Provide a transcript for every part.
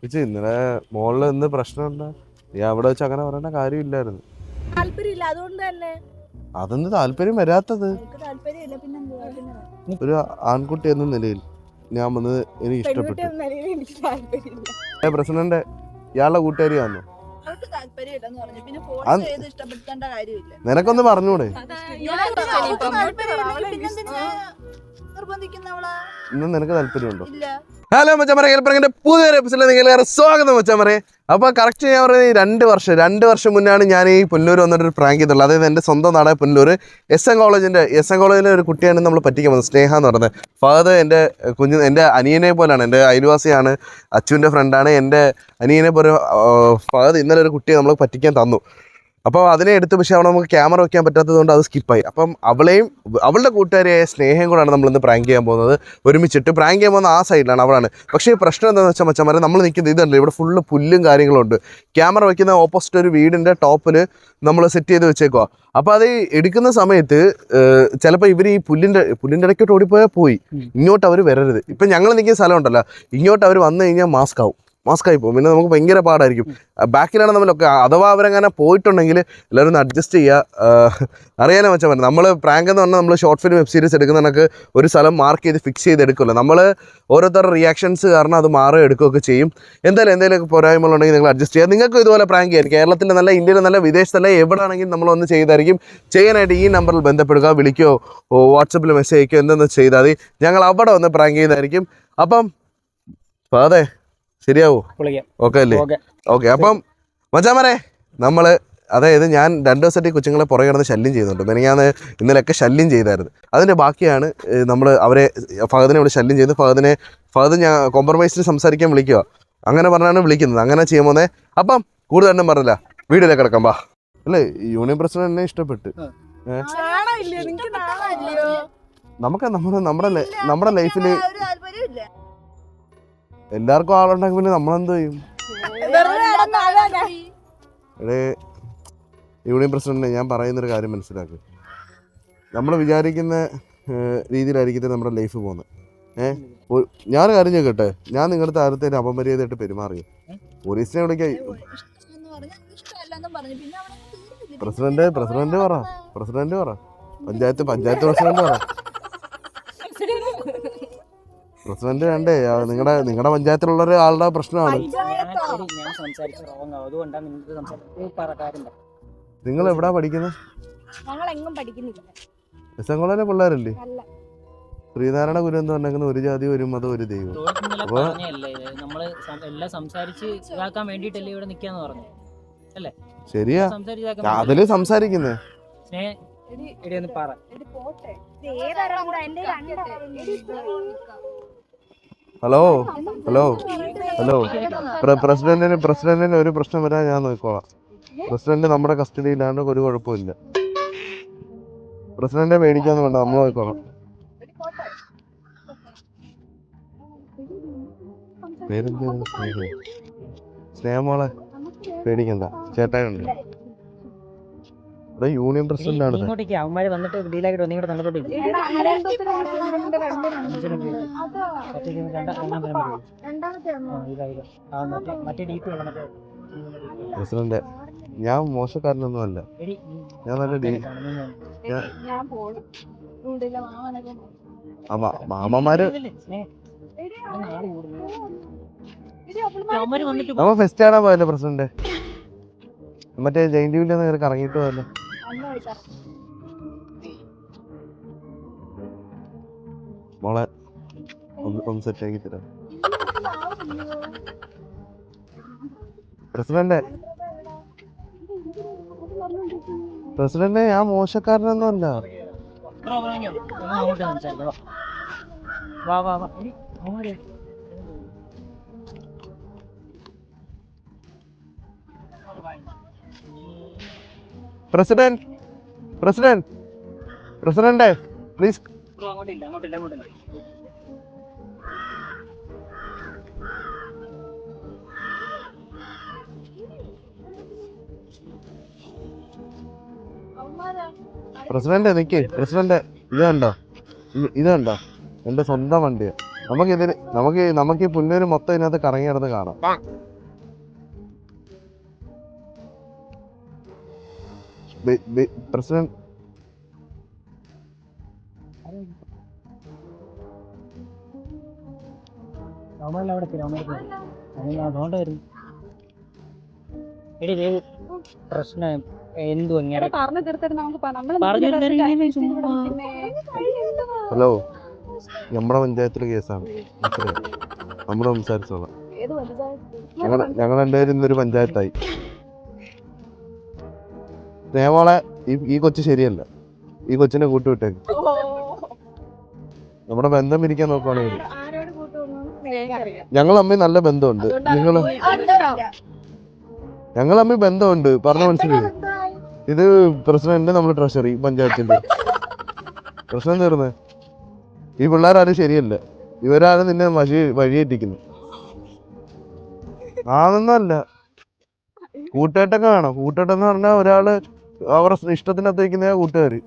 കിട്ടിയ ഇന്നലെ മോളിൽ എന്ത് പ്രശ്നം എന്താ? നീ അവിടെ വെച്ച് അങ്ങനെ പറയേണ്ട കാര്യമില്ലായിരുന്നു. താല്പര്യമില്ല അതുകൊണ്ട് തന്നെ. അതെന്ത് താല്പര്യം വരാത്തത്? താല്പര്യമില്ല പിന്നെ ഒരു ആൺകുട്ടി എന്ന നിലയിൽ ഞാൻ വന്നത് എനിക്ക് ഇഷ്ടപ്പെട്ടു എന്ന നിലയിൽ എനിക്ക് താല്പര്യമില്ല. ഏ പ്രസിഡന്റ് ഇയാളുടെ കൂട്ടുകാരി വന്നു അവർക്ക് താല്പര്യമില്ലെന്ന് പറഞ്ഞു. പിന്നെ ഫോഴ്സ് ചെയ്ത് ഇഷ്ടപ്പെടുത്തേണ്ട കാര്യമില്ല. നിനക്കൊന്ന് പറഞ്ഞൂടെ പിന്നെന്തിനാ നിർബന്ധിക്കുന്നവളാ? ഇന്ന് നിനക്ക് താല്പര്യമുണ്ടോ? ഹലോ മച്ചമറ കേൾപ്പറങ്ങിന്റെ പുതിയൊരു എപ്പിസോഡിൽ നിങ്ങൾക്ക് സ്വാഗതം മച്ചമറേ അപ്പോൾ കറക്റ്റ് ഞാൻ പറയുന്നത് ഈ രണ്ട് വർഷം രണ്ട് വർഷം മുന്നാണ് ഞാൻ ഈ പുല്ലൂർ വന്നിട്ട് ഒരു പ്രാങ്ക് ചെയ്തുള്ളത് അതായത് എന്റെ സ്വന്തം നാടായ പുല്ലൂർ എസ് എൻ കോളേജിന്റെ എസ് എൻ കോളേജിലെ ഒരു കുട്ടിയാണ് നമ്മൾ പറ്റിക്കാൻ വന്നത് സ്നേഹ എന്ന് പറയുന്നത്. ഫാദർ എന്റെ കുഞ്ഞ് എന്റെ അനിയനെ പോലാണ് എന്റെ അയൽവാസിയാണ് അച്ചുവിന്റെ ഫ്രണ്ടാണ് എന്റെ അനിയനെ പോലെ ഫാദർ ഇന്നലെ ഒരു കുട്ടിയെ നമ്മൾ പറ്റിക്കാൻ തന്നു. അപ്പോൾ അതിനെ എടുത്ത് പക്ഷേ അവിടെ നമുക്ക് ക്യാമറ വയ്ക്കാൻ പറ്റാത്തതുകൊണ്ട് അത് സ്കിപ്പായി. അപ്പം അവളെയും അവളുടെ കൂട്ടുകാരിയായ സ്നേഹം കൂടാണ് നമ്മളിന്ന് പ്രാങ്ക് ചെയ്യാൻ പോകുന്നത്. ഒരുമിച്ചിട്ട് പ്രാങ്ക് ചെയ്യാൻ പോകുന്ന ആ സൈഡിലാണ് അവളാണ്. പക്ഷേ പ്രശ്നം എന്താണെന്ന് വെച്ചാൽ മച്ചന്മാരെ നമ്മൾ നിൽക്കുന്നത് ഇതല്ല ഇവിടെ ഫുള്ള് പുല്ലും കാര്യങ്ങളുണ്ട് ക്യാമറ വയ്ക്കുന്ന ഓപ്പോസിറ്റ് ഒരു വീടിന്റെ ടോപ്പിൽ നമ്മൾ സെറ്റ് ചെയ്ത് വെച്ചേക്കുക അപ്പോൾ അത് എടുക്കുന്ന സമയത്ത് ചിലപ്പോൾ ഇവർ ഈ പുല്ലിന്റെ പുല്ലിന്റെ ഇടയ്ക്കോട്ട് ഓടിപ്പോയാൽ പോയി. ഇങ്ങോട്ട് അവർ വരരുത്. ഇപ്പം ഞങ്ങൾ നിൽക്കുന്ന സ്ഥലം ഉണ്ടല്ലോ. ഇങ്ങോട്ട് അവർ വന്നു കഴിഞ്ഞാൽ മാസ്ക് ആവും. മാസ്ക് ആയി പോകും. പിന്നെ നമുക്ക് ഭയങ്കര പാടായിരിക്കും. ബാക്കിലാണ് നമ്മളൊക്കെ അഥവാ അവരങ്ങനെ പോയിട്ടുണ്ടെങ്കിൽ എല്ലാവരും ഒന്ന് അഡ്ജസ്റ്റ് ചെയ്യുക. അറിയാനോ വെച്ചാൽ മതി നമ്മൾ പ്രാങ്ക് എന്ന് പറഞ്ഞാൽ നമ്മൾ ഷോർട്ട് ഫിലിം വെബ് സീരീസ് എടുക്കുന്ന കണക്ക് ഒരു സ്ഥലം മാർക്ക് ചെയ്ത് ഫിക്സ് ചെയ്ത് എടുക്കുമല്ലോ. നമ്മൾ ഓരോരുത്തരുടെ റിയാക്ഷൻസ് കാരണം അത് മാറുകയോ എടുക്കുകയൊക്കെ ചെയ്യും. എന്തായാലും എന്തെങ്കിലുമൊക്കെ പോരായ്മകളുണ്ടെങ്കിൽ നിങ്ങൾ അഡ്ജസ്റ്റ് ചെയ്യുക. നിങ്ങൾക്കും ഇതുപോലെ പ്രാങ്ക് ചെയ്യാൻ കേരളത്തിൽ നല്ല ഇന്ത്യയിലെ നല്ല വിദേശത്തല്ല എവിടെയാണെങ്കിലും നമ്മളൊന്ന് ചെയ്തായിരിക്കും. ചെയ്യാനായിട്ട് ഈ നമ്പറിൽ ബന്ധപ്പെടുക വിളിക്കോ വാട്സപ്പിൽ മെസ്സേജ് അയക്കുകയോ എന്തെന്ന് ചെയ്താൽ മതി. ഞങ്ങൾ അവിടെ വന്ന് പ്രാങ്ക് ചെയ്തായിരിക്കും. അപ്പം അതെ ശരിയാവോ? ഓക്കെ അല്ലേ? ഓക്കെ അപ്പം മച്ചാമരെ നമ്മൾ അതായത് ഞാൻ രണ്ട് ദിവസമായിട്ട് ഈ കൊച്ചുങ്ങളെ പുറകെ കിടന്ന് ശല്യം ചെയ്യുന്നുണ്ട്. മെനങ്ങാന്ന് ഇന്നലെയൊക്കെ ശല്യം ചെയ്തായിരുന്നു. അതിന്റെ ബാക്കിയാണ് നമ്മൾ അവരെ ഫഹദിനെ ഇവിടെ ശല്യം ചെയ്ത്. ഫഹദിനെ ഫഹദ് ഞാൻ കോംപ്രമൈസിന് സംസാരിക്കാൻ വിളിക്കുക. അങ്ങനെ പറഞ്ഞാണ് വിളിക്കുന്നത്. അങ്ങനെ ചെയ്യാൻ പോന്നെ അപ്പം കൂടുതലും പറഞ്ഞില്ല. വീടിലേക്ക് കിടക്കാം ബാ അല്ലേ യൂണിയൻ പ്രസിഡന്റ് എന്നെ ഇഷ്ടപ്പെട്ട്. നമുക്ക് നമ്മുടെ നമ്മുടെ നമ്മുടെ ലൈഫിൽ എല്ലാവർക്കും ആളുണ്ടെങ്കിൽ പിന്നെ നമ്മളെന്ത് ചെയ്യും. എടേ യൂണിയൻ പ്രസിഡന്റിനെ ഞാൻ പറയുന്നൊരു കാര്യം മനസ്സിലാക്കുക നമ്മൾ വിചാരിക്കുന്ന രീതിയിലായിരിക്കും നമ്മുടെ ലൈഫ് പോകുന്നത്. ഏഹ് ഞാൻ കാര്യം ചോദിക്കട്ടെ? ഞാൻ നിങ്ങളുടെ താരത്തേന് അപമര്യാദയായിട്ട് പെരുമാറിയോ? പോലീസിനെ വിളിക്കാം. പ്രസിഡന്റ് പ്രസിഡന്റ് പറ. പ്രസിഡന്റ് പറ. പഞ്ചായത്ത് പഞ്ചായത്ത് പ്രസിഡന്റ് പറ. പ്രസിഡന്റ് വേണ്ടേ? നിങ്ങളുടെ നിങ്ങളുടെ പഞ്ചായത്തിലുള്ള ഒരാളുടെ പ്രശ്നമാണ്. നിങ്ങൾ എവിടാ പഠിക്കുന്നത് ഞങ്ങൾ എങ്ങും പഠിക്കുന്നില്ല. എസ് എൻ പിള്ളേരല്ലേ? അല്ല. ശ്രീനാരായണ ഗുരു എന്ന് പറഞ്ഞേക്കുന്ന ഒരു ജാതി ഒരു മതം ഒരു ദൈവം. അപ്പൊ- എല്ലാം സംസാരിച്ച് ഇതാക്കാൻ വേണ്ടിയിട്ടല്ലേ ഇവിടെ നിക്കാന്ന് പറഞ്ഞു. ശരിയാ. ഞാൻ വേണ്ടിയിട്ടല്ലേ? അതിൽ സംസാരിക്കുന്നേ. പറ. ഹലോ? ഹലോ? ഹലോ? പ്രസിഡന്റിന് പ്രസിഡന്റിന് ഒരു പ്രശ്നം വരാൻ ഞാൻ നോക്കോളാം പ്രസിഡന്റ് നമ്മുടെ കസ്റ്റഡിയിലാണ് ഒരു കുഴപ്പമില്ല പ്രസിഡന്റിനെ മേടിക്കാന്ന് വേണ്ട നമ്മൾ നോക്കോളാം പേരെന്താ? സ്നേഹ സ്നേഹമോളെ? പേടിക്കണ്ട. ചേട്ടായുണ്ട് ഇവിടെ യൂണിയൻ പ്രസിഡന്റ് ആണ് ഇങ്ങോട്ടേക്ക് അവന്മാര് വന്നിട്ട് ഡീലാക്കിട്ട് നല്ലതോട്ട് മറ്റേ ഡീപ്പ് പ്രസിഡന്റ് ഞാൻ മോശക്കാരനൊന്നും അല്ല ഞാൻ നല്ല ഡീ മാമന്മാര് നമ്മ ഫെസ്റ്റ് ആണാ പോയല്ലോ പ്രസിഡന്റ് മറ്റേ ജയന്തി വില്ലെന്ന് കയറി കറങ്ങിയിട്ട് പോയല്ലോ മോളെ ഒന്ന് ഒന്ന് സെറ്റ് ആക്കി തരാം. പ്രസിഡന്റ്. പ്രസിഡന്റ് ഞാൻ മോശക്കാരനൊന്നുമല്ല. വാ. വാ. വാ. President president president please president Nick. President ഇത് കണ്ടോ? ഇത് ഇത് കണ്ടോ? എന്റെ സ്വന്തം വണ്ടിയാ. നമുക്കിതിന് നമുക്ക് നമുക്ക് ഈ പുല്ലൂര് മൊത്തം ഇതിനകത്ത് കറങ്ങി നടന്ന് കാണാം. പ്രസിഡന്റ് എടി ഇത് പ്രശ്നം എന്തു ഇങ്ങനെ. ഹലോ നമ്മുടെ പഞ്ചായത്തിലെ കേസാണ്. നമ്മുടെ നമ്മൾ സംസാരിച്ചോളാം. ഞങ്ങൾ ഞങ്ങൾ രണ്ടുപേരും ഇന്നൊരു പഞ്ചായത്തായി. സ്നേഹമോളെ ഈ കൊച്ചു ശരിയല്ല. ഈ കൊച്ചിനെ കൂട്ടുവിട്ടേക്ക് നമ്മുടെ ബന്ധം പിരിക്കാൻ നോക്കുവാണെങ്കിൽ. ഞങ്ങൾ അമ്മ നല്ല ബന്ധമുണ്ട്. നിങ്ങൾ ഞങ്ങൾ അമ്മ ബന്ധമുണ്ട്. പറഞ്ഞ മനസ്സിലായി? ഇത് പ്രസിഡന്റ് നമ്മൾ ട്രഷറി പഞ്ചായത്തിന്റെ. പ്രശ്നം തീർന്ന് ഈ പിള്ളേരാരും ശരിയല്ല. ഇവരാരും നിന്നെ വഴി വഴിയേറ്റിക്കുന്നു. ആണെന്നല്ല കൂട്ടേട്ടൊക്കെ വേണം. കൂട്ടേട്ടെന്ന് എന്ന് പറഞ്ഞാൽ ഒരാൾ അവരുടെ ഇഷ്ടത്തിനകത്ത് വയ്ക്കുന്ന കൂട്ടുകാര്.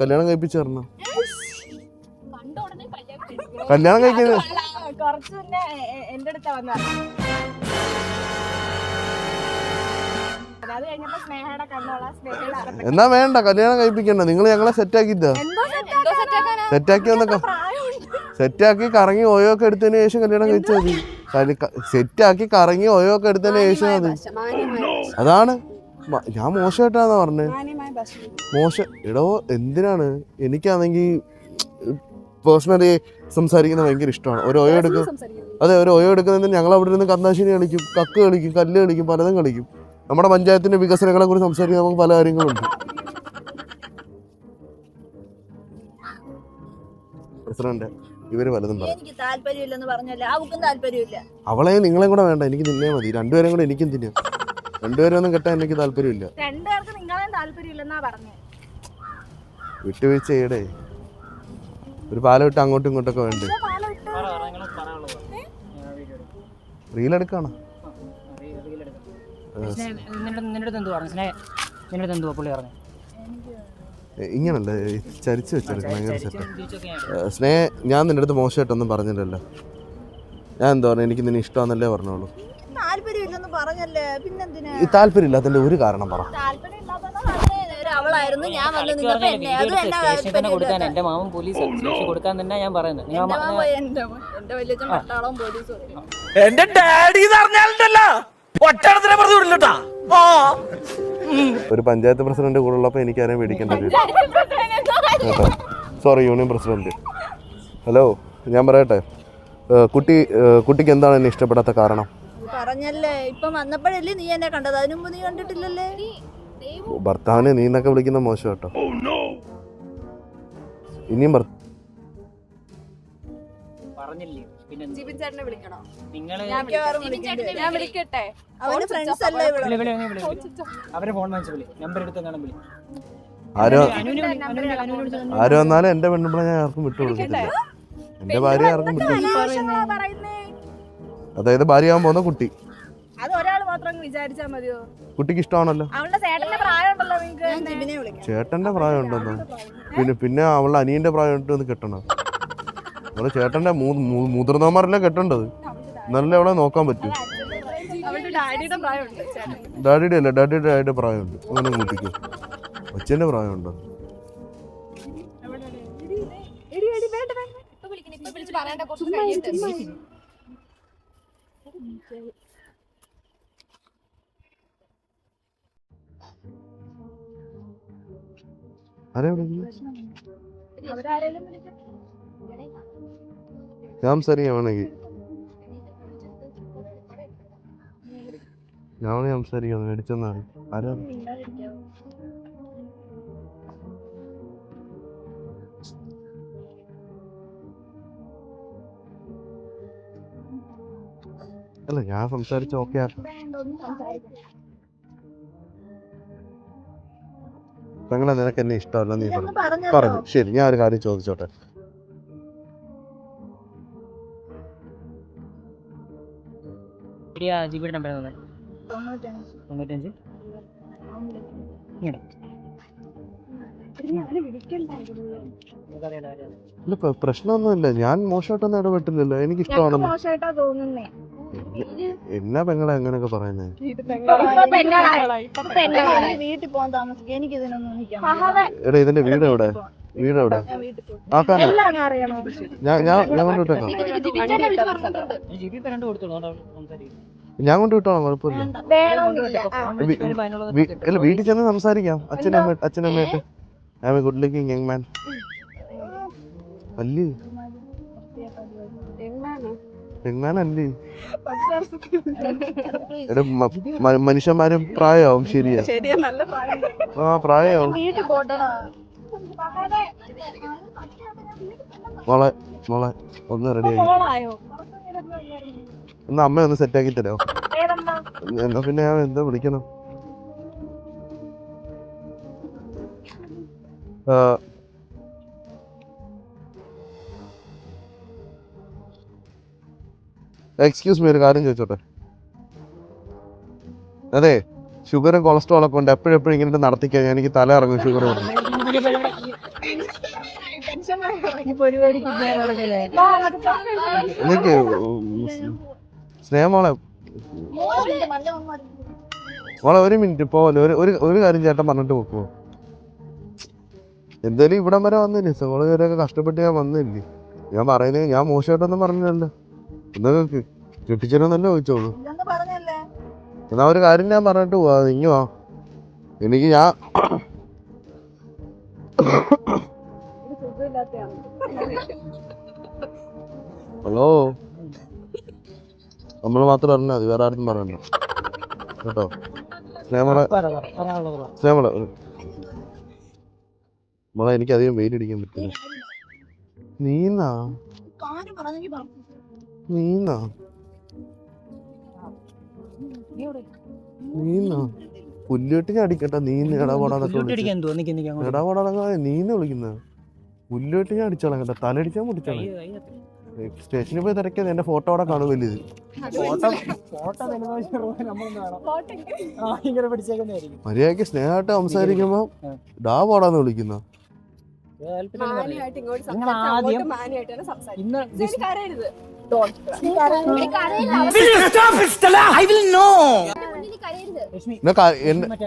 കല്യാണം കഴിപ്പിച്ചു തരണം കണ്ട ഉടനെ കല്യാണം കഴിക്കുന്നത് കുറച്ച് മുന്നേ എന്റെ അടുത്ത വന്ന എന്നാ വേണ്ട കല്യാണം കഴിപ്പിക്കണ്ട. നിങ്ങൾ ഞങ്ങളെ സെറ്റാക്കി സെറ്റാക്കി വന്നൊക്കെ. പ്രായമുണ്ട്. സെറ്റാക്കി കറങ്ങി ഓയോ ഒക്കെ എടുത്തതിന് ശേഷം കല്യാണം കഴിച്ചാൽ മതി. സെറ്റാക്കി കറങ്ങി ഓയോ ഒക്കെ എടുത്തതിന് ശേഷം മതി. അതാണ്. ഞാൻ മോശമായിട്ടാന്ന് പറഞ്ഞത് മോശം. എടോ എന്തിനാണ്? എനിക്കാണെങ്കിൽ പേഴ്സണലി സംസാരിക്കുന്നത് ഭയങ്കര ഇഷ്ടമാണ്. ഒരു ഓയോ എടുക്കും അതെ ഒരു ഓയോ എടുക്കുന്നതിന് ഞങ്ങൾ അവിടെ നിന്ന് കന്നാശിനി കളിക്കും കക്ക് കളിക്കും കല്ല് കളിക്കും പലതും കളിക്കും. നമ്മുടെ പഞ്ചായത്തിന്റെ വികസനങ്ങളെ കുറിച്ച് സംസാരിക്കാൻ നമുക്ക് പല കാര്യങ്ങളുണ്ട്. പ്രസിഡന്റ് ഇവർ പലതും പറയും. അവളെ നിങ്ങളെ കൂടെ വേണ്ട എനിക്ക് നിന്നേ മതി. രണ്ടുപേരും കൂടെ എനിക്കും തിന്നാം. രണ്ടുപേരും ഒന്നും കെട്ടാൻ എനിക്ക് താല്പര്യമില്ല. രണ്ടുപേർക്ക് നിങ്ങളെ താല്പര്യമില്ലെന്നാ പറഞ്ഞു. വിട്ടുവീഴ്ച ചെയ്യടേ. ഒരു പാലം ഇട്ട് അങ്ങോട്ടും ഇങ്ങോട്ടൊക്കെ വേണ്ടേ? റീൽ എടുക്കാണോ? നിന്റെ അടുത്ത് എന്ത് പറഞ്ഞു? സ്നേഹ നിന്റെ അടുത്ത് എന്തുവാ പുള്ളി പറഞ്ഞു? ഏ, ഇങ്ങനല്ല ചരിച്ചു വെച്ചെടുക്കണം സെറ്റ് സ്നേഹ ഞാൻ നിന്റെ അടുത്ത് മോശമായിട്ടൊന്നും പറഞ്ഞില്ലല്ലോ. ഞാൻ എന്താ പറഞ്ഞു എനിക്ക് നിന്നെ ഇഷ്ടമാണെന്നല്ലേ പറഞ്ഞോളൂ. പിന്നെന്തിനാ? ഈ ഒരു കാരണം പറ. അവളായിരുന്നു. ഞാൻ വന്ന് കളിക്ക് നിന്നപ്പോ പറഞ്ഞാൽ എന്നെ അത് വീഡിയോ എന്നാ സ്റ്റേഷനിൽ തന്നെ കൊടുക്കാൻ എന്റെ മാമൻ പോലീസ് കൊടുക്കാൻ തന്നെ ഞാൻ പറയുന്നത്. എന്റെ ഡാഡി പറഞ്ഞാലുണ്ടല്ലോ. ഒറ്റടത്തിനെ പറഞ്ഞു വിടില്ലട്ടാ ഒരു പഞ്ചായത്ത് പ്രസിഡന്റ് കൂടെ ഉള്ളപ്പോ എനിക്ക് ആരെയും പേടിക്കേണ്ടത്? സോറി യൂണിയൻ പ്രസിഡന്റ് ഹലോ ഞാൻ പറയട്ടെ? കുട്ടി കുട്ടിക്ക് എന്താണ് എന്നെ ഇഷ്ടപ്പെടാത്ത കാരണം? പറഞ്ഞല്ലേ? ഇപ്പം വന്നപ്പോഴല്ലേ നീ എന്നെ കണ്ടത്? അതിനു മുമ്പ് നീ കണ്ടിട്ടില്ലല്ലേ? ഭർത്താവിനെ നീ എന്നൊക്കെ വിളിക്കുന്ന മോശം കേട്ടോ. ഇനിയും ഭർ- പറഞ്ഞില്ലേ? പിന്നെ ജിബിൻ ചേട്ടനെ വിളിക്കണോ? നിങ്ങൾ ഞാൻ വിളിക്കട്ടെ? അവന് ഫ്രണ്ട്സ് അല്ലേ ഇവിടെ. അവരെ ഫോൺ വാങ്ങിച്ചു വിളി. നമ്പർ എടുത്ത് കാണാൻ വിളി. ആരോ വന്നാലും എന്റെ പെണ്ണുമ്പളെ ഞാൻ ആർക്കും വിട്ടു കൊടുക്കത്തില്ല എന്റെ ഭാര്യ ആർക്കും വിട്ടു അതായത് ഭാര്യയാവാൻ പോകുന്ന കുട്ടി. അത് ഒരാൾ മാത്രം അങ്ങ് മതിയോ? കുട്ടിക്ക് ഇഷ്ടമാണല്ലോ. അവളുടെ ചേട്ടന്റെ പ്രായം ഉണ്ടല്ലോ നിങ്ങൾക്ക് ചേട്ടന്റെ പ്രായം. ഉണ്ടെന്നോ പിന്നെ പിന്നെ അവളുടെ അനിയന്റെ പ്രായം ഉണ്ട് എന്ന് കെട്ടണം. അവളെ ചേട്ടന്റെ മൂ- മൂ- മുതിർന്നവന്മാരല്ലേ കെട്ടേണ്ടത്? നല്ല അവളെ നോക്കാൻ പറ്റും. അവളുടെ ഡാഡിയുടെ അല്ല ചേട്ടൻ. ഡാഡിയുടെ ഡാഡിയുടെ പ്രായമുണ്ട്. അങ്ങനെ കുട്ടിക്ക്. അച്ഛന്റെ പ്രായമുണ്ടോ? എടി എടി വേണ്ട വേണ്ട. ഇപ്പൊ വിളിക്കണം ഇപ്പൊ വിളിച്ച് പറയണ്ട കുറച്ച് കഴിയട്ടെ ആരെ വിളിക്കുന്നു അവരാരേലും വിളിക്കാം ഞാൻ സംസാരിക്കാം വേണമെങ്കിൽ ഞാൻ വേണമെങ്കിൽ സംസാരിക്കാം മേടിച്ചെന്നാണ് ആരാ? അല്ല ഞാൻ സംസാരിച്ച ഓക്കെ ഞങ്ങളെ നിനക്ക് എന്നെ ഇഷ്ടമല്ല നീ പറഞ്ഞു. പറഞ്ഞു ശരി ഞാൻ ഒരു കാര്യം ചോദിച്ചോട്ടെ? ജിബിയുടെ നമ്പർ തന്നെ തൊണ്ണൂറ്റഞ്ച് പ്രശ്നമൊന്നുമില്ല. ഞാൻ മോശമായിട്ടൊന്നും ഇടപെട്ടില്ലല്ലോ. എനിക്ക് ഇഷ്ടമാണ് മോശമായിട്ടാ തോന്നുന്നേ. എന്നാ പെങ്ങളെ അങ്ങനെയൊക്കെ പറയുന്നത് വീട്ടിൽ പോകാൻ താമസിക്കും. എനിക്ക് ഇതിനൊന്നും നിൽക്കാം എടാ ഇതിന്റെ വീട് എവിടെ? വീട് എവിടെ? ആക്കാൻ ഞാൻ ഞാൻ ഞാൻ കൊണ്ടുവിട്ടേക്കാം ഞാൻ കൊണ്ടുവിട്ടോളാം കുഴപ്പമില്ല. അല്ല വീട്ടിൽ ചെന്ന് സംസാരിക്കാം. അച്ഛനമ്മ അച്ഛനമ്മയായിട്ട് I am a good looking young man അല്ലേ? എങ്ങാനല്ലേ? എടാ മനുഷ്യന്മാരും പ്രായമാവും ശരിയാ. ആ പ്രായമാവും. മോളെ മോളെ ഒന്ന് റെഡിയായി ഫോണായോ ഒന്ന് അമ്മ ഒന്ന് സെറ്റ് ആക്കി തരാമോ എന്നാ പിന്നെ ഞാൻ എന്താ വിളിക്കണം? എക്സ്ക്യൂസ് മീ ഒരു കാര്യം ചോദിച്ചോട്ടെ? അതെ ഷുഗറും കൊളസ്ട്രോൾ ഒക്കെ ഉണ്ട്. എപ്പോഴെപ്പോഴും ഇങ്ങനെ നടത്തിക്കഴിഞ്ഞാൽ എനിക്ക് തല ഇറങ്ങും ഷുഗർ കൊണ്ട് ഈ പരിപാടിക്ക് ഇപ്പൊ ഞാൻ നടക്കില്ലേ? എനിക്ക് സ്നേഹം മോളെ ഒരു മിനിറ്റ് പോലെ ഒരു ഒരു ഒരു കാര്യം ചേട്ടൻ പറഞ്ഞിട്ട് പോക്കുവോ എന്തായാലും ഇവിടം വരെ വന്നില്ലേ? സോൾ വരെയൊക്കെ കഷ്ടപ്പെട്ട് ഞാൻ വന്നില്ലേ? ഞാൻ പറയുന്നത് ഞാൻ മോശമായിട്ടൊന്നും പറഞ്ഞല്ലോ എന്തൊക്കെ കെട്ടിച്ചേരെന്നല്ലേ ചോദിച്ചോളൂ. എന്നാ ഒരു കാര്യം ഞാൻ പറഞ്ഞിട്ട് പോവാ നിങ്ങോ എനിക്ക് ഞാൻ ഹലോ? നമ്മൾ മാത്രം അറിഞ്ഞാൽ മതി വേറെ ആരും പറയണ്ട. കേട്ടോ? സ്നേഹമുള്ള സ്നേഹമുള്ള എനിക്കധികം മോളെ എനിക്ക് അധികം വെയിൽ അടിക്കാൻ പറ്റില്ല. നീന്നാ? നീന്നാ എവിടെ? നീന്നാ പുല്ലുവെട്ടിന് അടിക്കട്ടെ നീന്ന് ഇടപാടാനൊക്കെ. ഇടപാടാനൊക്കെ നീന്ന് വിളിക്കുന്നത് പുല്ലുവെട്ടിന് അടിച്ചോളാം കേട്ടോ തലടിച്ചാൽ മുടിച്ചോളാം. സ്റ്റേഷനിൽ പോയി തിരക്കിയത് എന്റെ ഫോട്ടോ അവിടെ കാണും വലിയത്. ഫോട്ടോ ഫോട്ടോ വലുതാവശ്യം നമ്മളൊന്ന് കാണാം. ആ, ഇങ്ങനെ പിടിച്ചേക്കുന്നതായിരിക്കും. മര്യാദയ്ക്ക് സ്നേഹമായിട്ട് സംസാരിക്കുമ്പോ. ഡാ പോടാന്ന് വിളിക്കുന്ന. ഇത് ഇന്ന്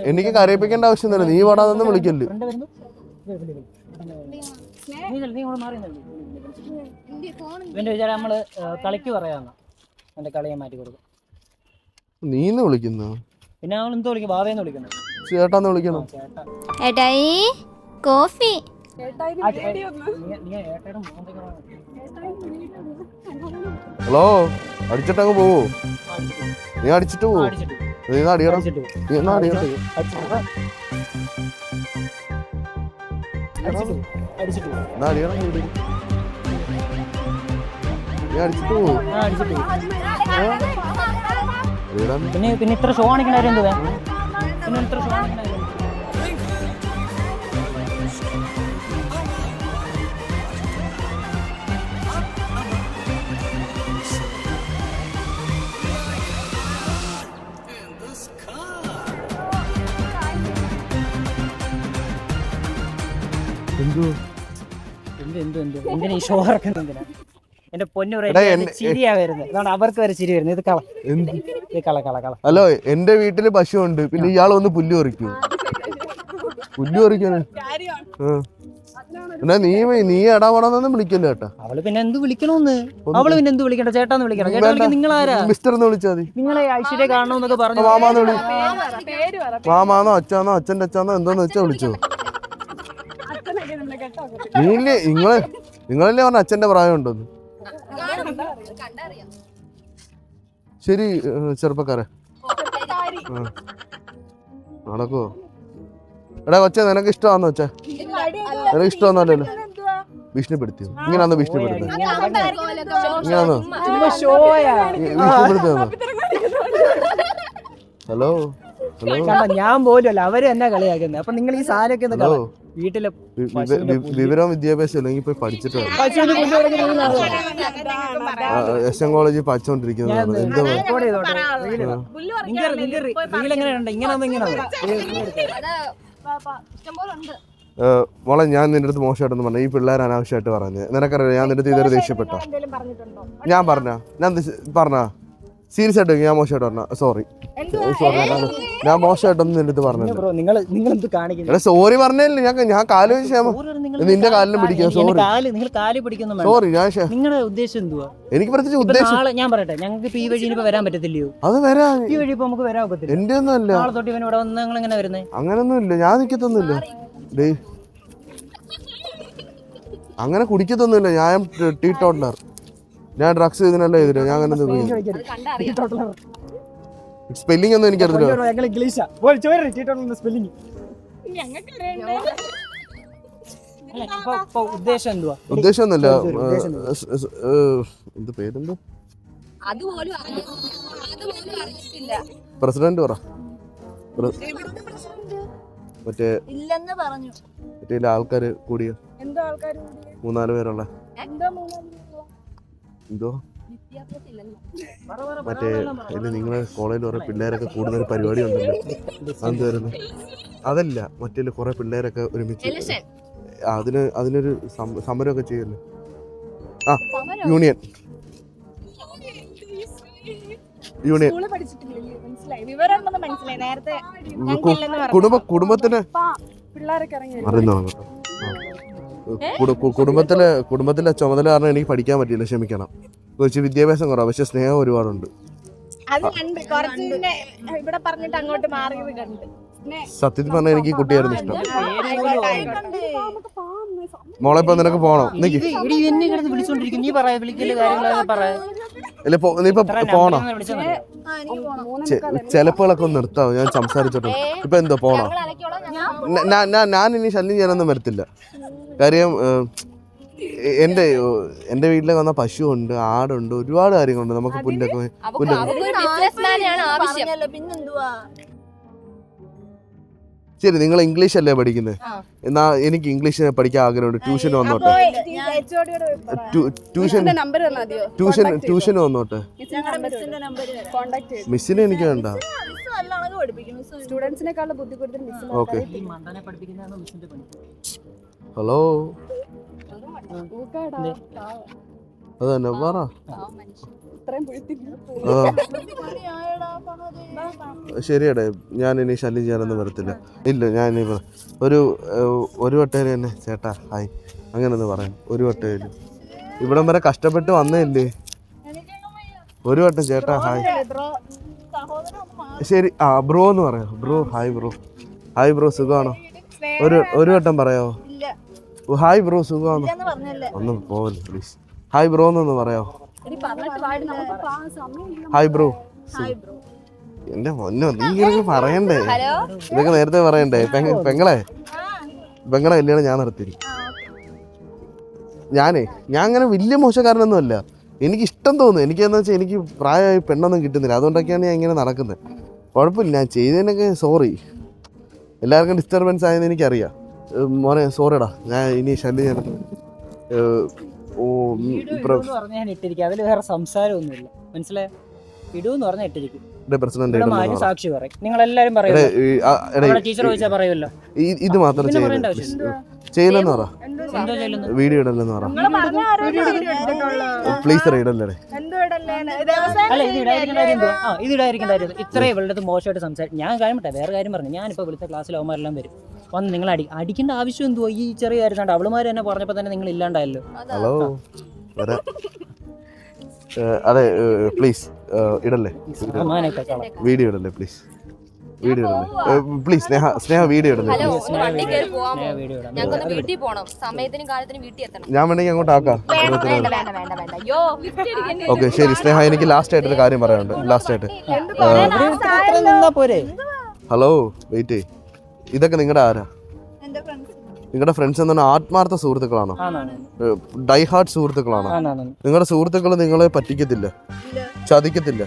എനിക്ക് കരയിപ്പിക്കേണ്ട ആവശ്യമൊന്നുമില്ല നീ പോടാന്നൊന്നും വിളിക്കല്ലേ. ഇവന്റെ വിചാരം നമ്മൾ ഏ, കളിക്ക് പറയാന്ന് എന്റെ കളിയെ മാറ്റി കൊടുക്കും നീന്ന് വിളിക്കുന്ന? പിന്നെ അവൾ എന്തോ വിളിക്കും? ബാവയെന്ന് വിളിക്കുന്നത് ചേട്ടാന്ന് വിളിക്കണം? ചേട്ടാ. കോഫി. ഹലോ അടിച്ചിട്ടങ്ങ് പോവോ നീ അടിച്ചിട്ട് പോവോ പോ. നീ അടിച്ചിട്ട് നീ എന്നാ പോ. എന്നാ വീട് നീ അടിച്ചിട്ട് പോവോ പിന്നെ പിന്നെ ഇത്ര ഷോ കാണിക്കണ കാര്യം എന്തുവാ പിന്നെ ഇത്ര ഷോ കാണിക്കണ എന്തിനാ ഈ ഷോ ഇറക്കുന്നത് എന്തിനാ? എന്റെ പൊന്നു എടാ, എന്നെ- ചിരിയാ വരുന്നത്. അതുകൊണ്ട് അവർക്ക് വരെ ചിരി വരുന്നത്. ഇത് കള. ഇത് കള കള കള. ഹലോ എന്റെ വീട്ടിൽ പശു ഉണ്ട് പിന്നെ ഇയാൾ ഒന്ന് പുല്ല് പറിക്കൂ? പുല്ല് പറിക്കാന് ആ. എന്നാ നീ നീ എടാപടാന്നൊന്നും വിളിക്കല്ലോ ചേട്ടാ? അവൾ പിന്നെ എന്ത് വിളിക്കണോന്ന്? അവൾ പിന്നെ എന്ത് വിളിക്കണ്ട? ചേട്ടാന്ന് വിളിക്കണം ചേട്ടാ വിളിക്കാൻ നിങ്ങളാരാ? മിസ്റ്റർ എന്ന് വിളിച്ചാ മതി. നിങ്ങളെ ഐശ്വര്യ കാണണമെന്നൊക്കെ പറഞ്ഞു മാമാന്ന് വിളി പേര് പറ മാമാന്നോ അച്ഛാന്നോ അച്ഛന്റെ അച്ഛാന്നോ എന്തോന്ന് വെച്ചാ വിളിച്ചോ? നീല്ലേ നിങ്ങളെ നിങ്ങളല്ലേ പറഞ്ഞ അച്ഛന്റെ പ്രായം ഉണ്ടെന്ന് ശരി ചെറുപ്പക്കാരെ. നടക്കോ? എടാ കൊച്ചെ നിനക്ക് ഇഷ്ടമാന്ന് വെച്ചാ നിനക്ക് ഇഷ്ടമാന്നല്ലോ ഭീഷണിപ്പെടുത്തി? ഇങ്ങനെയാണോ ഭീഷണിപ്പെടുത്തുന്നത് ഇങ്ങനെയാണോ ഹലോ? ഞാൻ പോലും അല്ല അവർ എന്നാ കളിയാക്കുന്നത് അപ്പൊ നിങ്ങൾ ഈ സാരൊക്കെ ഹലോ? വീട്ടിലെ വി- വി- വി- വിവരവും വിദ്യാഭ്യാസം ഇല്ലെങ്കിൽ പോയി പഠിച്ചിട്ട് വരണം. പശുവിനെ കൊണ്ടുപോയി എസ് എൻ കോളേജിൽ പഠിച്ചോണ്ടിരിക്കുന്നത് എന്താ മോളെ ഞാൻ നിന്റെ അടുത്ത് മോശമായിട്ടൊന്നും പറഞ്ഞു ഈ പിള്ളേർ അനാവശ്യമായിട്ട് പറഞ്ഞത് നിനക്കറിയാം ഞാൻ നിന്റെ അടുത്ത് ഇതുവരെ ദേഷ്യപ്പെട്ടോ? ഞാൻ പറഞ്ഞ? ഞാൻ പറഞ്ഞ? സീരിയസ് ആയിട്ട് ഞാൻ മോശമായിട്ട് പറഞ്ഞ സോറി സോറി ഞാൻ മോശമായിട്ടൊന്നും നിന്റെ അടുത്ത് പറഞ്ഞില്ല. ബ്രോ നിങ്ങൾ നിങ്ങൾ എന്ത് കാണിക്കുന്നു? എടാ സോറി പറഞ്ഞില്ല. ഞാൻ ഞാൻ കാൽ വെച്ച് നിന്റെ കാലിലും പിടിക്കാം സോറി കാൽ നിങ്ങൾ കാൽ പിടിക്കുന്നു സോറി ഞാൻ നിങ്ങളുടെ ഉദ്ദേശം എന്തുവാ? എനിക്ക് പ്രത്യേകിച്ച് ഉദ്ദേശം നാളെ ഞാൻ പറയട്ടെ ഞങ്ങൾക്ക് ഈ വഴി ഇനിയിപ്പോ വരാൻ പറ്റത്തില്ലയോ? അത് വരാ ഈ വഴി ഇപ്പൊ നമുക്ക് വരാൻ ഒക്കത്തില്ല. എന്റെ ഒന്നും അല്ല. നാളെ തൊട്ട് ഇവൻ ഇവിടെ വന്ന് നിങ്ങൾ എങ്ങനെ വരുന്നേ? അങ്ങനൊന്നും ഇല്ല. ഞാൻ നിക്കത്തൊന്നുമില്ല. ഡേയ് അങ്ങനെ കുടിക്കത്തൊന്നുമില്ല. ഞാൻ ടീ ടോട്ടലർ. ഞാൻ ഡ്രഗ്സ് ഇതിനല്ല ചെയ്തിട്ട് ഞാൻ അങ്ങനെ സ്പെല്ലിംഗ് ഒന്നും എനിക്കറിയില്ല ഞങ്ങൾ ഇംഗ്ലീഷാ സ്പെല്ലിംഗ് ഉദ്ദേശം എന്തുവാ? ഉദ്ദേശം എന്ത് പേരെന്തോ? പ്രസിഡന്റ് പറ. മറ്റേ മറ്റേ ആൾക്കാര് കൂടിയ മൂന്നാൽ പേരുള്ള എന്തോ? മറ്റേ ഇല്ല നിങ്ങളെ കോളേജിൽ കുറെ പിള്ളേരൊക്കെ കൂടുതൽ ഒരു പരിപാടി ഉണ്ടല്ലോ. അതെന്തായിരുന്നു വരുന്നു? അതല്ല മറ്റേ കുറെ പിള്ളേരൊക്കെ ഒരുമിച്ച് അതിന് അതിനൊരു സമരമൊക്കെ ചെയ്യല്ലേ? ആ സമരം? യൂണിയൻ. യൂണിയൻ. കുടുംബ കുടുംബത്തിന് പിള്ളേരൊക്കെ ഇറങ്ങി അറിയുന്നോ കേട്ടോ കുടുംബത്തിലെ കുടുംബത്തിലെ ചുമതല കാരണം എനിക്ക് പഠിക്കാൻ പറ്റിയില്ല ക്ഷമിക്കണം കുറച്ച് വിദ്യാഭ്യാസം കുറവാണ് പക്ഷെ സ്നേഹം ഒരുപാടുണ്ട് അത് കണ്ട് കുറച്ച് പിന്നെ ഇവിടെ പറഞ്ഞിട്ട് അങ്ങോട്ട് മാറിയത് കണ്ട് സത്യത്തിൽ പറഞ്ഞാൽ എനിക്ക് കുട്ടിയായിരുന്നു ഇഷ്ടം. മോളെ ഇപ്പൊ നിനക്ക് പോണം നീ പോണോ ചെലപ്പുകളൊക്കെ ചിലപ്പോഴൊക്കെ ഒന്ന് നിർത്താവും ഞാൻ സംസാരിച്ചോട്ടെ ഇപ്പൊ എന്തോ പോണോ ഞാൻ ഇനി ശല്യം ചെയ്യാനൊന്നും വരത്തില്ല കാര്യം എന്റെ എന്റെ എന്റെ വന്ന എന്റെ വീട്ടിലേക്ക് വന്ന പശുവുണ്ട് ആടുണ്ട് ഒരുപാട് കാര്യങ്ങളുണ്ട്. നമുക്ക് പുല്ലൊക്കെ ശരി നിങ്ങൾ ഇംഗ്ലീഷ് അല്ലേ പഠിക്കുന്നത്. എന്നാ എനിക്ക് ഇംഗ്ലീഷ് പഠിക്കാൻ ആഗ്രഹമുണ്ട്. ട്യൂഷൻ വന്നോട്ടെ. ട്യൂഷൻ ട്യൂഷൻ ട്യൂഷൻ വന്നോട്ടെ. മിസ്സിനെ എനിക്ക് വേണ്ട. ഓക്കെ. ഹലോ? അതന്നെ അത് തന്നെ പറ ശരിയടേ ഞാൻ ഇനി ശല്യം ചെയ്യാനൊന്നും വരത്തില്ല. ഇല്ല ഞാൻ ഇനി പറ- ഒരു ഒരു വട്ടേര് തന്നെ ചേട്ടാ ഹായ്. അങ്ങനൊന്ന് പറയാം. ഒരു വട്ടേര് ഇവിടം വരെ കഷ്ടപ്പെട്ട് വന്നേല്ലേ ഒരു വട്ടം ചേട്ടാ ഹായ്. ശരി ആ ബ്രോ എന്ന് പറയാം. Bro hi bro. Hi bro സുഖമാണോ? ഒരു ഒരു വട്ടം ഓ, ഹായ് ബ്രോ സുഖമാണ്? ഒന്ന് പോവല്ലേ പ്ലീസ് ഹായ് ബ്രോ എന്നൊന്ന് പറയോ ഹായ് ബ്രോ. എന്റെ മൊന്നോ നീ ഇങ്ങനെ പറയണ്ടേ? ഇതൊക്കെ നേരത്തെ പറയണ്ടേ? പെങ്ങ പെങ്ങളെ? പെങ്ങളെ കല്യാണം ഞാൻ നടത്തി ഞാനേ ഞാൻ അങ്ങനെ വലിയ മോശക്കാരനൊന്നും അല്ല എനിക്ക് ഇഷ്ടം തോന്നുന്നു. എനിക്ക് എന്താ വെച്ചാൽ എനിക്ക് പ്രായമായി പെണ്ണൊന്നും കിട്ടുന്നില്ല. അതുകൊണ്ടൊക്കെയാണ് ഞാൻ ഇങ്ങനെ നടക്കുന്നത്. കുഴപ്പമില്ല. ഞാൻ ചെയ്തതിനൊക്കെ സോറി എല്ലാവർക്കും ഡിസ്റ്റർബൻസ് ആയെന്ന് എനിക്കറിയാം. മോനെ സോറിടാ ഞാൻ ഇനി ശല്യം ഞാൻ ഓ അതിൽ വേറെ സംസാരമൊന്നുമില്ല. മനസ്സിലായോ? ഇടൂന്ന് പറഞ്ഞ ഇട്ടിരിക്കും. സാക്ഷി പറയും. നിങ്ങൾ എല്ലാരും ടീച്ചർ ചോദിച്ചാൽ പറയുമല്ലോ ഈ- ഇത് മാത്രം ചെയ്യില്ലെന്ന് പറ. വീഡിയോ ഇടല്ലെന്ന് പറ. നിങ്ങൾ പറഞ്ഞ ആരോടും പ്ലീസ് ഇടല്ലേ അല്ല ഇത് ഇടായിരിക്കേണ്ട കാര്യം എന്തുവാ? ആ ഇത് ഇടായിരിക്കേണ്ട കാര്യം ഇത്രയും ഇവളുടെ അടുത്ത് മോശമായിട്ട് സംസാരിക്കും ഞാൻ കാര്യം പറ്റേ വേറെ കാര്യം പറഞ്ഞു ഞാനിപ്പോൾ വിളിച്ച ക്ലാസ്സിൽ അവന്മാരെല്ലാം വരും. വന്ന് നിങ്ങൾ അടി അടിക്കേണ്ട ആവശ്യം എന്തുവാ? ഈ ചെറിയ കാര്യം അവളുമാർ തന്നെ പറഞ്ഞപ്പോൾ തന്നെ നിങ്ങൾ ഇല്ലാണ്ടായല്ലോ. ഹലോ അതെ പ്ലീസ് ഇടല്ലേ? Video ഇടല്ലേ please video please Sneha Sneha video ഇടല്ലേ hello please. ഒന്ന് വണ്ടി കയറി പോവാമോ? വീഡിയോ ഇടാം ഞങ്ങൾക്കൊന്ന് വീട്ടിൽ പോണം. സമയത്തിനും കാലത്തിനും വീട്ടിൽ എത്തണം. ഞാൻ വേണമെങ്കിൽ അങ്ങോട്ട് ആക്കാം. വേണ്ട വേണ്ട അയ്യോ ഓക്കെ ശരി സ്നേഹ എനിക്ക് ലാസ്റ്റ് ആയിട്ട്. ഒരു കാര്യം പറയാനുണ്ട് ലാസ്റ്റ് ആയിട്ട് ഹലോ വെയിറ്റ് ഇതൊക്കെ നിങ്ങളുടെ ആരാ? നിങ്ങളുടെ ഫ്രണ്ട്സ് എന്ന് പറഞ്ഞാൽ ആത്മാർത്ഥ സുഹൃത്തുക്കളാണോ? Die hard സുഹൃത്തുക്കളാണോ? നിങ്ങളുടെ സുഹൃത്തുക്കൾ നിങ്ങളെ പറ്റിക്കത്തില്ല. ചതിക്കത്തില്ല.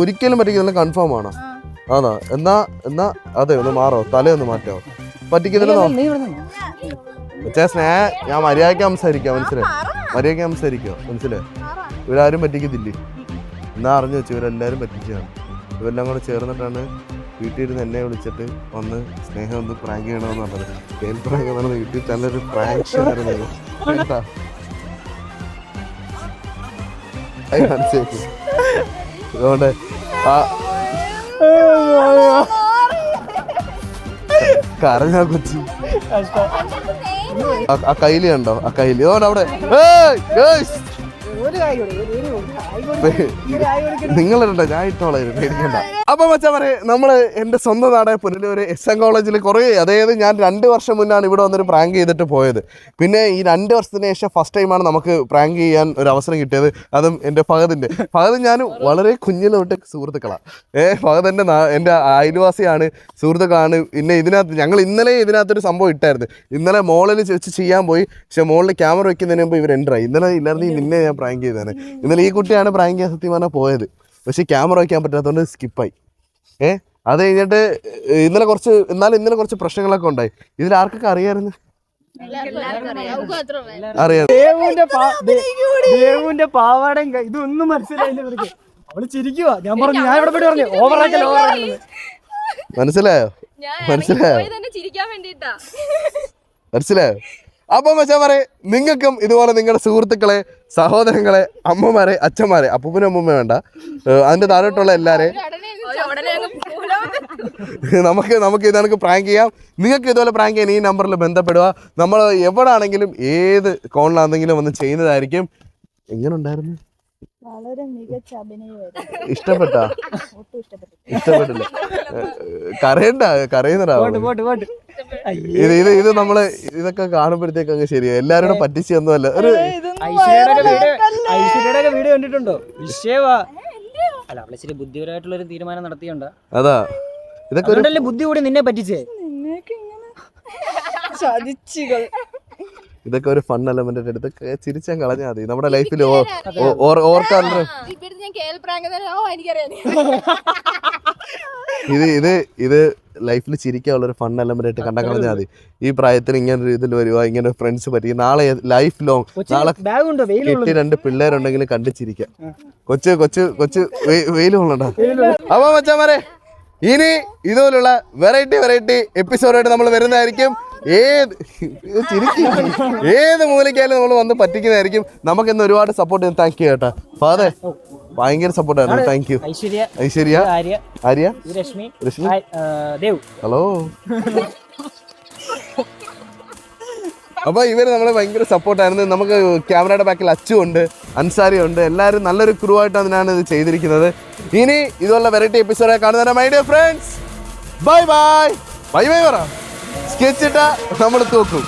ഒരിക്കലും പറ്റിക്കത്തില്ല. കൺഫേം ആണോ? ആണോ? എന്നാ എന്നാ അതെ ഒന്ന് മാറോ തലയൊന്ന് മാറ്റോ. പറ്റിക്കുന്നില്ലോ. വെച്ചാ സ്നേഹ ഞാൻ മര്യാദയ്ക്ക് സംസാരിക്കാം മനസ്സിലായി? മര്യാദയ്ക്ക് സംസാരിക്കുക മനസ്സിലായി? ഇവരാരും പറ്റിക്കത്തില്ലേ? എന്നാ അറിഞ്ഞു വെച്ചു ഇവരെല്ലാരും പറ്റിച്ചാണ് ഇവരെല്ലാം കൂടെ ചേർന്നിട്ടാണ് വീട്ടിൽ ഇരുന്ന് എന്നെ വിളിച്ചിട്ട് വന്ന് സ്നേഹം ഒന്ന് പ്രാങ്ക് ചെയ്യണമെന്ന് പറഞ്ഞത്. കേൾ പ്രാങ്ക് എന്ന് പറഞ്ഞത് തന്നെ ഒരു പ്രാങ്ക് ഷോ ആയിരുന്നു കേട്ടാ? അത് മനസ്സിലാക്കി. അതുകൊണ്ട് ആ കരഞ്ഞാ കൊച്ചി. ആ- ആ കയ്യിൽ കണ്ടോ? ആ കൈലി അതുകൊണ്ട് അവിടെ. ഏയ്, ഗേയ്സ്. നിങ്ങളുണ്ടോ ഞാൻ ഇട്ടോളായിരുന്നു പേടിക്കണ്ട. അപ്പൊ മച്ചാ പറയേ നമ്മൾ എന്റെ സ്വന്തം നാടായ പുനലൂര് എസ് എൻ കോളേജിൽ കുറേ അതായത് ഞാൻ രണ്ട് വർഷം മുന്നാണ് ഇവിടെ വന്നൊരു പ്രാങ്ക് ചെയ്തിട്ട് പോയത്. പിന്നെ ഈ രണ്ട് വർഷത്തിന് ശേഷം ഫസ്റ്റ് ടൈമാണ് നമുക്ക് പ്രാങ്ക് ചെയ്യാൻ ഒരു അവസരം കിട്ടിയത്. അതും എന്റെ ഫഹദിന്റെ ഫഹദ് ഞാൻ വളരെ കുഞ്ഞിലോട്ട് സുഹൃത്തുക്കളാണ് ഏ ഫഹദ് എന്റെ എന്റെ അയൽവാസിയാണ് സുഹൃത്തുക്കളാണ്. പിന്നെ ഇതിനകത്ത് ഞങ്ങൾ ഇന്നലെ ഇതിനകത്തൊരു സംഭവം ഇട്ടായിരുന്നു. ഇന്നലെ മോളിൽ വെച്ച് ചെയ്യാൻ പോയി. പക്ഷെ മോളിൽ ക്യാമറ വെക്കുന്നതിന് മുമ്പ് ഇവർ എന്റർ ആയി. ഇന്നലെ ഇല്ലായിരുന്നെങ്കിൽ നിന്നെ ഞാൻ പ്രാങ്ക് ചെയ്തേനെ ഇന്നലെ ഈ കുട്ടിയാണ് പ്രാങ്ക് ചെയ്യാൻ സത്യം പറഞ്ഞാൽ പോയത്. പക്ഷേ ക്യാമറ വയ്ക്കാൻ പറ്റാത്തതുകൊണ്ട് സ്കിപ്പായി ഏ? അത് കഴിഞ്ഞിട്ട് ഇന്നലെ കുറച്ച് എന്നാലും ഇന്നലെ കുറച്ച് പ്രശ്നങ്ങളൊക്കെ ഉണ്ടായി. ഇതിൽ ആർക്കൊക്കെ അറിയാമായിരുന്നു അറിയാം. ദേവുവിന്റെ പാ- ദേ- ദേവുവിന്റെ പാവാടയും ഇതൊന്നും മനസ്സിലായില്ല ഇവർക്ക്. അവൾ ചിരിക്കുക ഞാൻ പറഞ്ഞു ഞാൻ ഇവിടെ പറഞ്ഞു ഓവറാക്കൽ ഓവറാക്കൽ മനസ്സിലായോ? ഞാൻ മനസ്സിലായോ? പോയി തന്നെ ചിരിക്കാൻ വേണ്ടിട്ടാ മനസ്സിലായോ? അപ്പൊ പറയേ നിങ്ങൾക്കും ഇതുപോലെ നിങ്ങളുടെ സുഹൃത്തുക്കളെ സഹോദരങ്ങളെ അമ്മമാരെ അച്ഛന്മാരെ അപ്പൂപ്പനും അമ്മൂമ്മ വേണ്ട. അതിന്റെ താഴോട്ടുള്ള എല്ലാവരെയും നമുക്ക് നമുക്ക് ഇതാണ് പ്രാങ്ക് ചെയ്യാം. നിങ്ങൾക്ക് ഇതുപോലെ പ്രാങ്ക് ചെയ്യാൻ ഈ നമ്പറിൽ ബന്ധപ്പെടുക. നമ്മൾ എവിടെ ആണെങ്കിലും ഏത് കോണിലാണെങ്കിലും ഒന്ന് ചെയ്യുന്നതായിരിക്കും. എങ്ങനെ ഉണ്ടായിരുന്നു? വളരെ മികച്ച അഭിനയമായിരുന്നു. ഇഷ്ടപ്പെട്ട? ഒട്ടും ഇഷ്ടപ്പെട്ടില്ല. കരയണ്ട കരയുന്നടാ പോട്ട് പോട്ട് പോട്ട്. ഇത് ഇത് ഇത് നമ്മൾ ഇതൊക്കെ കാണുമ്പോഴത്തേക്ക് അങ്ങ് ശരിയാ എല്ലാരും പറ്റിച്ചു ഒന്നുമല്ല ഒരു ഐശ്വര്യയുടെ വീഡിയോ കണ്ടിട്ടുണ്ടോ? വിഷയവാ. അല്ല അവളെ ശരി ബുദ്ധിപരമായിട്ടുള്ള ഒരു തീരുമാനം നടത്തിയുണ്ട്. അതാ. ഇതൊക്കെ ഒരു അതുകൊണ്ടല്ലേ ബുദ്ധി കൂടി നിന്നെ പറ്റിച്ചേ? ഇങ്ങനെ ചതിച്ചുകൾ ഇതൊക്കെ ഒരു ഫൺ എലമെന്റ് എടുത്ത് ചിരിച്ചാൻ കളഞ്ഞാൽ മതി. നമ്മുടെ ലൈഫിൽ ഓർക്കാറുണ്ട് ഇത് ഇത് ഇത് ലൈഫിൽ ചിരിക്കാനുള്ള ഒരു ഫൺ എലമെന്റ് ആയിട്ട് കണ്ടാൽ കളഞ്ഞാൽ മതി. ഈ പ്രായത്തിൽ ഇങ്ങനെ ഒരു ഇതിൽ വരുക ഇങ്ങനെ ഫ്രണ്ട്സ് പറ്റി. നാളെ ലൈഫ് ലോങ് നാളെ കെട്ടി രണ്ട് പിള്ളേരുണ്ടെങ്കിൽ കണ്ടു ചിരിക്കാം. കൊച്ച് കൊച്ച് കൊച്ച് വെയിൽ കൊള്ളണ്ട. അപ്പൊ മച്ചാമാരെ ഇനി ഇതുപോലുള്ള വെറൈറ്റി വെറൈറ്റി എപ്പിസോഡായിട്ട് നമ്മൾ വരുന്നതായിരിക്കും. ഏത് ചിരിക്കും ഏത് മൂലയ്ക്കായാലും നമ്മൾ വന്ന് പറ്റിക്കുന്നതായിരിക്കും. നമുക്ക് ഇന്ന് ഒരുപാട് സപ്പോർട്ട് ചെയ്യാൻ താങ്ക് യു കേട്ടാ ഫാദർ ഭയങ്കര സപ്പോർട്ടായിരുന്നു thank you Aishwarya Arya Arya Rashmi Dev. Hello അപ്പൊ ഇവർ നമ്മളെ ഭയങ്കര സപ്പോർട്ടായിരുന്നു നമുക്ക് ക്യാമറയുടെ ബാക്കിൽ അച്ചു ഉണ്ട് അൻസാരി ഉണ്ട്. എല്ലാവരും നല്ലൊരു ക്രൂ ആയിട്ട് അതിനാണ് ഇത് ചെയ്തിരിക്കുന്നത്. ഇനി ഇതുപോലെ വെറൈറ്റി എപ്പിസോഡായി കാണുന്നതാണ് my dear friends bye bye bye bye പറ. സ്കെച്ച് ഇട്ടാ നമ്മൾ തൂക്കും.